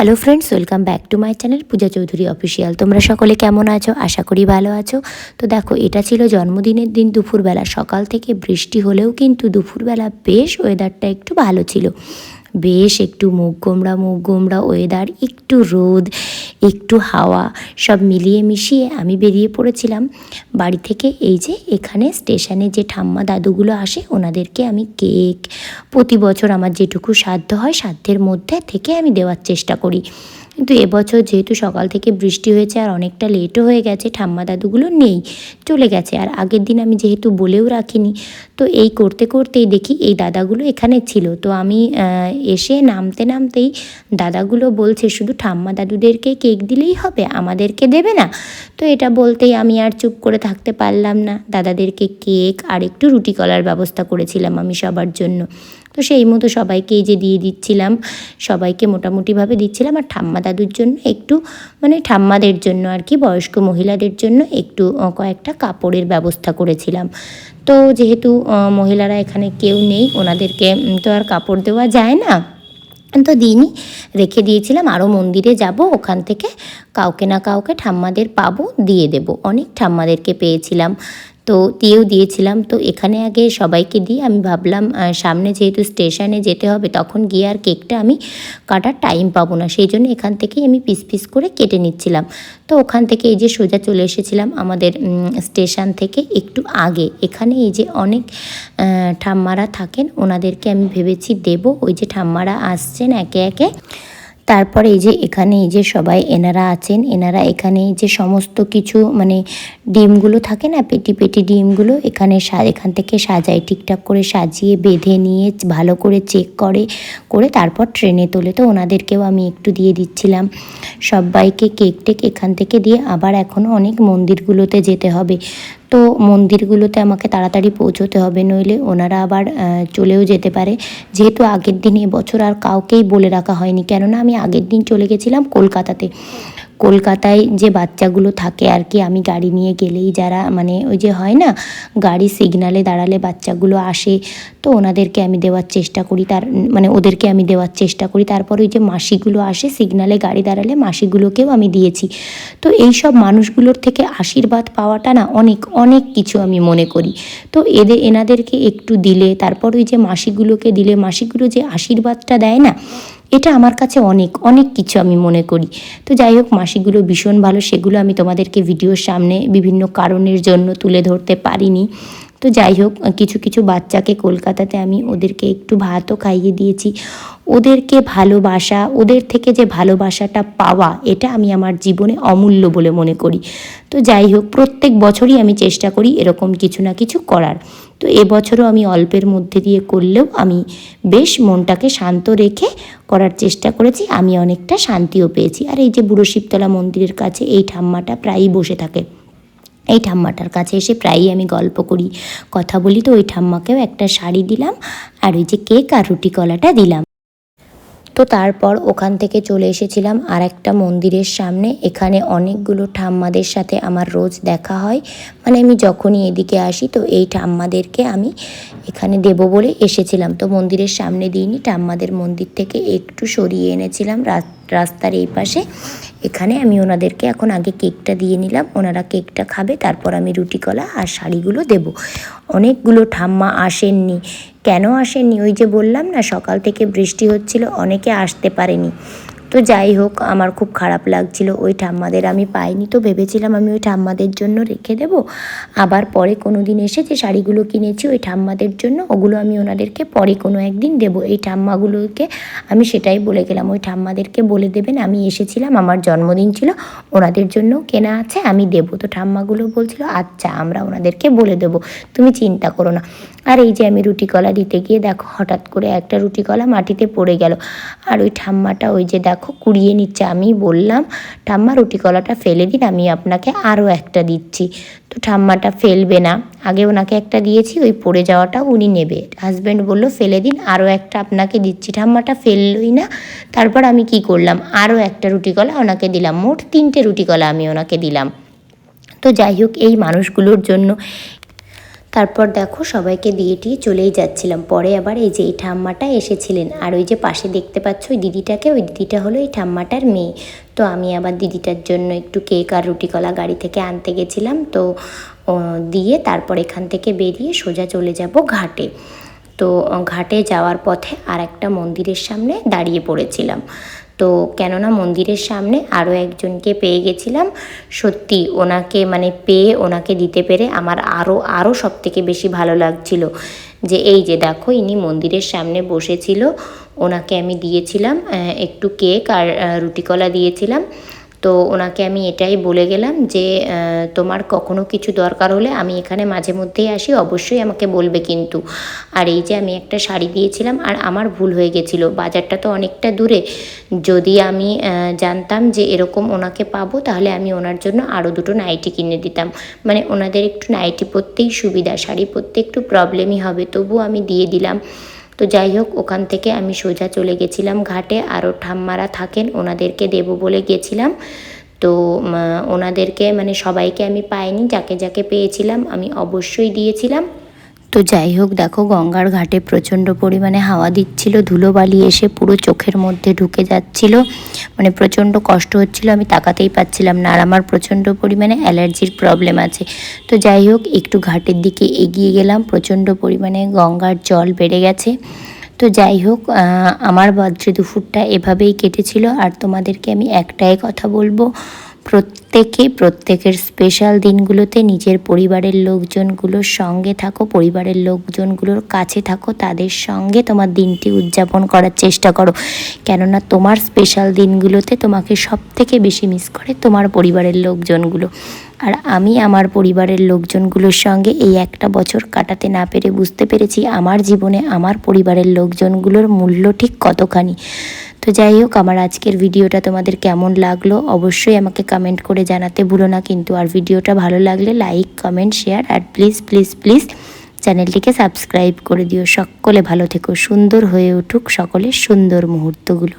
Hello friends welcome back to my channel Puja Chowdhury official তোমরা সকলে কেমন আছো? আশা করি ভালো আছো। তো দেখো, এটা ছিল জন্মদিনের দিন দুপুরবেলা। সকাল থেকে বৃষ্টি হলেও কিন্তু দুপুরবেলা বেশ ওয়েদারটা একটু ভালো ছিল। বেশ একটু মুখ গোমড়া মুখ গোমড়া ওয়েদার একটু রোদ, একটু হাওয়া, সব মিলিয়ে মিশিয়ে আমি বেরিয়ে পড়েছিলাম। বাড়ি থেকে এই যে এখানে স্টেশনে যে ঠাম্মা দাদুগুলো আসে, ওনাদেরকে আমি কেক প্রতি বছর আমার যেটুকু সাধ্য হয়, সাধ্যের মধ্যে থেকে আমি দেওয়ার চেষ্টা করি। কিন্তু এবছর যেহেতু সকাল থেকে বৃষ্টি হয়েছে আর অনেকটা লেটও হয়ে গেছে, ঠাম্মা দাদুগুলো নেই, চলে গেছে। আর আগের দিন আমি যেহেতু বলেও রাখিনি, তো এই করতে করতেই দেখি এই দাদাগুলো এখানে ছিল। তো আমি এসে নামতে নামতেই দাদাগুলো বলছে, শুধু ঠাম্মা দাদুদেরকে কেক দিলেই হবে, আমাদেরকে দেবে না? তো এটা বলতেই আমি আর চুপ করে থাকতে পারলাম না। দাদাদেরকে কেক আর একটু রুটি কলার ব্যবস্থা করেছিলাম আমি সবার জন্য। তো সেই মতো সবাইকে এই যে দিয়ে দিচ্ছিলাম, সবাইকে মোটামুটিভাবে দিচ্ছিলাম। আর ঠাম্মা দাদুর জন্য একটু মানে ঠাম্মাদের জন্য আর কি, বয়স্ক মহিলাদের জন্য একটু কয়েকটা কাপড়ের ব্যবস্থা করেছিলাম। তো যেহেতু মহিলারা এখানে কেউ নেই, ওনাদেরকে তো আর কাপড় দেওয়া যায় না। তো দিনই রেখে দিয়েছিলাম আরও মন্দিরে যাব, ওখান থেকে কাউকে না কাউকে ঠাম্মাদের পাবো, দিয়ে দেব। অনেক ঠাম্মাদেরকে পেয়েছিলাম। তো দিয়েও দিয়েছিলাম। তো এখানে আগে সবাইকে দিয়ে আমি ভাবলাম সামনে যেহেতু স্টেশনে যেতে হবে, তখন গিয়ে আর কেকটা আমি কাটার টাইম পাবো না। সেই জন্য এখান থেকেই আমি পিস পিস করে কেটে নিচ্ছিলাম। তো ওখান থেকে এই যে সোজা চলে এসেছিলাম আমাদের স্টেশন থেকে একটু আগে। এখানে এই যে অনেক ঠাম্মারা থাকেন, ওনাদেরকে আমি ভেবেছি দেব। ওই যে ঠাম্মারা আসছেন একে একে। তারপরে এই যে এখানে এই যে সবাই এনারা আছেন, এনারা এখানে যে সমস্ত কিছু মানে ডিমগুলো থাকে না, পেটি পেটি ডিমগুলো এখানে এখান থেকে সাজায়, ঠিকঠাক করে সাজিয়ে বেঁধে নিয়ে ভালো করে চেক করে করে তারপর ট্রেনে তোলে। তো ওনাদেরকেও আমি একটু দিয়ে দিচ্ছিলাম। সবাইকে কেক টেক এখান থেকে দিয়ে আবার এখনও অনেক মন্দিরগুলোতে যেতে হবে। তো মন্দিরগুলোতে আমাকে তাড়াতাড়ি পৌঁছতে হবে, নইলে ওনারা আবার চলেও যেতে পারে। যেহেতু আগের দিন এবছর আর কাউকেই বলে রাখা হয়নি, কেননা আমি আগের দিন চলে গেছিলাম কলকাতাতে। কলকাতায় যে বাচ্চাগুলো থাকে আর কি, আমি গাড়ি নিয়ে গেলেই যারা মানে ওই যে হয় না, গাড়ি সিগনালে দাঁড়ালে বাচ্চাগুলো আসে, তো ওনাদেরকে আমি দেওয়ার চেষ্টা করি, তার মানে ওদেরকে আমি দেওয়ার চেষ্টা করি। তারপর ওই যে মাসিগুলো আসে, সিগনালে গাড়ি দাঁড়ালে মাসিগুলোকেও আমি দিয়েছি। তো এই সব মানুষগুলোর থেকে আশীর্বাদ পাওয়াটা না অনেক অনেক কিছু আমি মনে করি। তো এদের এনাদেরকে একটু দিলে, তারপর ওই যে মাসিগুলোকে দিলে, মাসিগুলো যে আশীর্বাদটা দেয় না এটা আমার কাছে অনেক অনেক কিছু আমি মনে করি। তো যাই হোক, মাসিগুলো ভীষণ ভালো, সেগুলো আমি তোমাদেরকে ভিডিওর সামনে বিভিন্ন কারণের জন্য তুলে ধরতে পারিনি। তো যাই হোক, কিছু কিছু বাচ্চাকে কলকাতাতে আমি ওদেরকে একটু ভাতও খাইয়ে দিয়েছি। ওদেরকে ভালোবাসা, ওদের থেকে যে ভালোবাসাটা পাওয়া, এটা আমি আমার জীবনে অমূল্য বলে মনে করি। তো যাই হোক, প্রত্যেক বছরই আমি চেষ্টা করি এরকম কিছু না কিছু করার। তো এবছরও আমি অল্পের মধ্যে দিয়ে করলেও আমি বেশ মনটাকে শান্ত রেখে করার চেষ্টা করেছি, আমি অনেকটা শান্তিও পেয়েছি। আর এই যে বুড়ো শিবতলা মন্দিরের কাছে এই ঠাম্মাটা প্রায়ই বসে থাকে। এই ঠাম্মাটার কাছে এসে প্রায়ই আমি গল্প করি, কথা বলি। তো ওই ঠাম্মাকেও একটা শাড়ি দিলাম, আর ওই যে কেক আর রুটি কলাটা দিলাম। তো তারপর ওখান থেকে চলে এসেছিলাম আর একটা মন্দিরের সামনে। এখানে অনেকগুলো ঠাম্মাদের সাথে আমার রোজ দেখা হয়। মানে আমি যখনই এদিকে আসি তো এই ঠাম্মাদেরকে আমি এখানে দেব বলে এসেছিলাম। তো মন্দিরের সামনে দিইনি ঠাম্মাদের মন্দির থেকে একটু সরিয়ে এনেছিলাম। রাত- রাস্তার এই পাশে। এখানে আমি ওনাদেরকে এখন আগে কেকটা দিয়ে নিলাম। ওনারা কেকটা খাবে, তারপর আমি রুটি কলা আর শাড়িগুলো দেব। অনেকগুলো ঠাম্মা আসেননি। কেন আসেননি? ওই যে বললাম না, সকাল থেকে বৃষ্টি হচ্ছিল, অনেকে আসতে পারেনি। তো যাই হোক, আমার খুব খারাপ লাগছিল। ওই ঠাম্মাদের আমি পাইনি তো ভেবেছিলাম আমি ওই ঠাম্মাদের জন্য রেখে দেব। আবার পরে কোনো দিন এসে যে শাড়িগুলো কিনেছি ওই ঠাম্মাদের জন্য, ওগুলো আমি ওনাদেরকে পরে কোনো একদিন দেব। এই ঠাম্মাগুলোকে আমি সেটাই বলে গেলাম। ওই ঠাম্মাদেরকে বলে দেবেন, আমি এসেছিলাম, আমার জন্মদিন ছিল, ওনাদের জন্য কেনা আছে, আমি দেবো। তো ঠাম্মাগুলো বলছিল আচ্ছা আমরা ওনাদেরকে বলে দেবো, তুমি চিন্তা করো না। আর এই যে আমি রুটি কলা দিতে গিয়ে দেখো, হঠাৎ করে একটা রুটি কলা মাটিতে পড়ে গেল। আর ওই ঠাম্মাটা ওই যে দেখো কুড়িয়ে নিচ্ছে। আমি বললাম, ঠাম্মা, রুটি কলাটা ফেলে দিন, আমি আপনাকে আরও একটা দিচ্ছি। তো ঠাম্মাটা ফেলবে না। আগে ওনাকে একটা দিয়েছি, ওই পড়ে যাওয়াটা উনি নেবে। হাজব্যান্ড বলল, ফেলে দিন আরও একটা আপনাকে দিচ্ছি। ঠাম্মাটা ফেললই না। তারপর আমি কি করলাম আরও একটা রুটি কলা ওনাকে দিলাম। মোট তিনটে রুটি কলা আমি ওনাকে দিলাম। তো যাই হোক, এই মানুষগুলোর জন্য তারপর দেখো সবাইকে দিয়ে টিয়ে চলেই যাচ্ছিলাম। পরে আবার এই যে এই ঠাম্মাটা এসেছিলেন। আর ওই যে পাশে দেখতে পাচ্ছ ওই দিদিটাকে, ওই দিদিটা হলো এই ঠাম্মাটার মেয়ে। তো আমি আবার দিদিটার জন্য একটু কেক আর রুটি কলা গাড়ি থেকে আনতে গেছিলাম। তো দিয়ে তারপর এখান থেকে বেরিয়ে সোজা চলে যাব ঘাটে। তো, ঘাটে যাওয়ার পথে আর একটা মন্দিরের সামনে দাঁড়িয়ে পড়েছিলাম। তো কেননা মন্দিরের সামনে আরও একজনকে পেয়ে গেছিলাম। সত্যি ওনাকে মানে পেয়ে ওনাকে দিতে পেরে আমার আরও আরও সব থেকে বেশি ভালো লাগছিল যে এই যে দেখো ইনি মন্দিরের সামনে বসেছিল। ওনাকে আমি দিয়েছিলাম একটু কেক আর রুটিকলা রুটি কলা দিয়েছিলাম। তো ওনাকে আমি এটাই বলে গেলাম যে তোমার কখনো কিছু দরকার হলে আমি এখানে মাঝে মধ্যেই আসি, অবশ্যই আমাকে বলবে কিন্তু। আর এই যে আমি একটা শাড়ি দিয়েছিলাম, আর আমার ভুল হয়ে গেছিল। বাজারটা তো অনেকটা দূরে। যদি আমি জানতাম যে এরকম ওনাকে পাবো, তাহলে আমি ওনার জন্য আরও দুটো নাইটি কিনে দিতাম। মানে ওনাদের একটু নাইটি পরতেই সুবিধা, শাড়ি পরতে একটু প্রবলেমই হবে। তবু আমি দিয়ে দিলাম। তো যাই হোক, ওখান থেকে আমি সোজা চলে গেছিলাম ঘাটে। আরও ঠাম্মারা থাকেন, ওনাদেরকে দেব বলে গেছিলাম। তো ওনাদেরকে মানে সবাইকে আমি পাইনি, যাকে যাকে পেয়েছিলাম আমি অবশ্যই দিয়েছিলাম। তো যাই হোক, দেখো গঙ্গার ঘাটে প্রচণ্ড পরিমাণে হাওয়া দিচ্ছিল, ধুলোবালি এসে পুরো চোখের মধ্যে ঢুকে যাচ্ছিল। মানে প্রচণ্ড কষ্ট হচ্ছিল, আমি তাকাতেই পাচ্ছিলাম না। আর আমার প্রচণ্ড পরিমাণে অ্যালার্জির প্রবলেম আছে। তো যাই হোক, একটু ঘাটের দিকে এগিয়ে গেলাম, প্রচণ্ড পরিমাণে গঙ্গার জল বেড়ে গেছে। তো যাই হোক আমার বজ্র দুপুরটা এভাবেই কেটেছিল। আর তোমাদেরকে আমি একটাই কথা বলব প্রত্যেকে, প্রত্যেকের স্পেশাল দিনগুলোতে নিজের পরিবারের লোকজনগুলোর সঙ্গে থাকো, পরিবারের লোকজনগুলোর কাছে থাকো, তাদের সঙ্গে তোমার দিনটি উদযাপন করার চেষ্টা করো। কেননা তোমার স্পেশাল দিনগুলোতে তোমাকে সব থেকে বেশি মিস করে তোমার পরিবারের লোকজনগুলো। আর আমি আমার পরিবারের লোকজনগুলোর সঙ্গে এই একটা বছর কাটাতে না পেরে বুঝতে পেরেছি, আমার জীবনে আমার পরিবারের লোকজনগুলোর মূল্য ঠিক কতখানি। তো যাই হোক, আমার আজকের ভিডিওটা তোমাদের কেমন লাগল অবশ্যই আমাকে কমেন্ট করে জানাতে ভুলো না। কিন্তু আর ভিডিওটা ভালো লাগলে লাইক কমেন্ট শেয়ার আর প্লিজ প্লিজ প্লিজ চ্যানেলটিকে সাবস্ক্রাইব করে দিও। সকলে ভালো থেকো, সুন্দর হয়ে উঠুক সকলের সুন্দর মুহূর্তগুলো।